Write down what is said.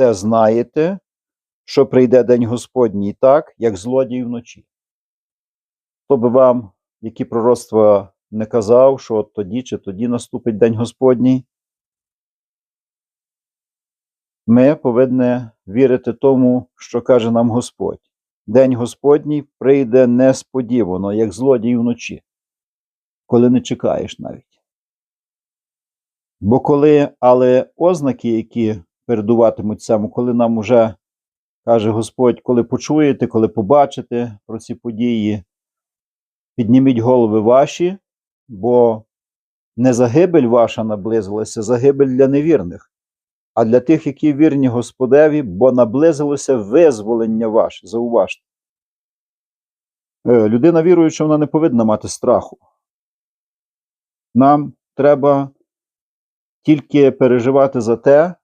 те знаєте, що прийде день Господній так, як злодій вночі. Хто би вам, які пророцтва не казав, що от тоді чи тоді наступить день Господній, ми повинні вірити тому, що каже нам Господь. День Господній прийде несподівано, як злодій вночі, коли не чекаєш навіть. Бо коли, але ознаки, які передуватимуть цьому, коли нам уже каже Господь, коли почуєте, коли побачите про ці події, підніміть голови ваші, бо не загибель ваша наблизилася, загибель для невірних, а для тих, які вірні Господеві, бо наблизилося визволення ваше. Зауважте. Е, Людина віруюча, вона не повинна мати страху. Нам треба тільки переживати за те,